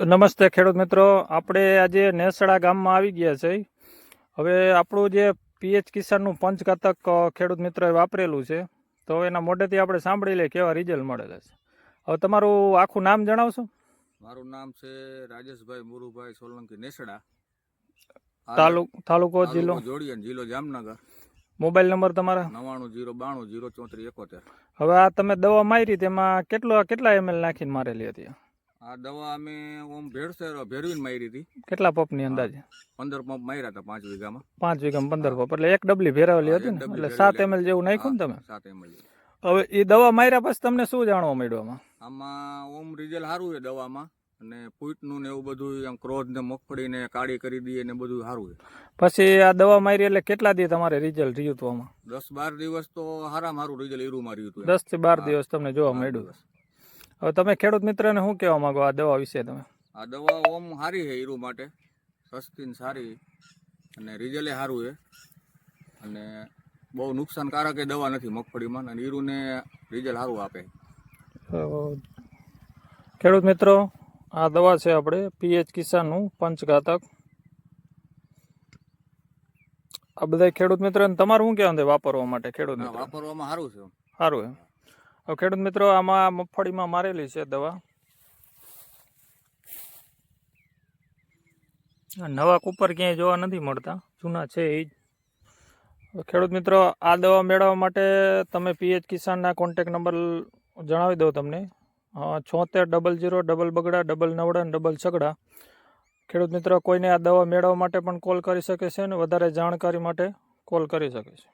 નમસ્તે ખેડૂત મિત્રો. આપણે આજે નેસડા ગામમાં આવી ગયા છે. હવે આપણું જે પીએચ કિસાનનું પંચઘાતક ખેડૂત મિત્રોએ વાપરેલું છે. તો એના મોઢેથી આપણે સાંભળી લઈએ કેવા રિઝલ્ટ મળેલા છે. હવે તમારું આખું નામ જણાવશો? મારું નામ છે રાજેશભાઈ મુરુભાઈ સોલંકી નેસડા. તાલુક તાલુકો જિલ્લો? જોડિયન જિલ્લો જામનગર. મોબાઈલ નંબર તમારા? નવાણું જીરો બાણું જીરો ચોત્રીસ એકોતેર. હવે આ તમે દવા મારી તેમાં કેટલો કેટલા એમએલ નાખીને મારેલી હતી? આ દવા અમે ઓમ ભેળસેર ભેરવીને મારી હતી. કેટલા પંપની અંદાજે? પંદર પંપ માર્યા હતા પાંચ વીઘામાં. પાંચ વીઘામાં પંદર પંપ. એટલે એક ડબલી ભેરાવેલી હતી ને? એટલે સાત. એમએલ જેવું નાખ્યું ને તમે? સાત ml. હવે એ દવા માર્યા પછી તમને શું જાણવા મળ્યું આમાં? આમાં ઓમ રિઝલ્ટ સારું છે દવામાં. અને પૂટનું ને એવું બધું આમ ક્રોધ ને મગફળી ને કાળી કરી દઈએ ને બધું સારું છે. પછી આ દવા મારી એટલે કેટલા દી તમારે રિઝલ્ટ રહ્યું હતું આમાં? દસ બાર દિવસ તો સારામાં સારું રિઝલ્ટ ઈરું માર્યું હતું દસથી બાર દિવસ તમને જોવા મળ્યું. દિવસ. હવે તમે ખેડૂત મિત્રને શું કહેવા માંગો? આ દવા વિશે તમે. આ દવા ઓમ સારી છે હીરું માટે. સસ્તી ને સારી. અને રિઝલ્ટ સારું છે. અને બહુ નુકસાનકારક એ દવા નથી મગફળીમાં. અને હીરુને રિઝલ્ટ સારું આપે. ખેડૂત મિત્રો આ દવા છે આપણે પીએચ કિસાનનું પંચઘાતક. આ બધા ખેડૂત મિત્રોને તમારું શું કહેવાનું છે? વાપરવા માટે ખેડૂત વાપરવામાં સારું છે. સારું એમ. હવે ખેડૂત મિત્રો, આમાં મગફળીમાં મારેલી છે દવા. નવા કુપર ક્યાંય જોવા નથી મળતા, જૂના છે એ જ. ખેડૂત મિત્રો, આ દવા મેળવવા માટે તમે પીએચ કિસાનના કોન્ટેક નંબર જણાવી દઉં તમને. છોતેર ડબલ જીરો, ડબલ બગડા, ડબલ નવડા ડબલ છગડા. ખેડૂત મિત્રો, કોઈને આ દવા મેળવવા માટે પણ કોલ કરી શકે છે અને વધારે જાણકારી માટે કોલ કરી શકે છે.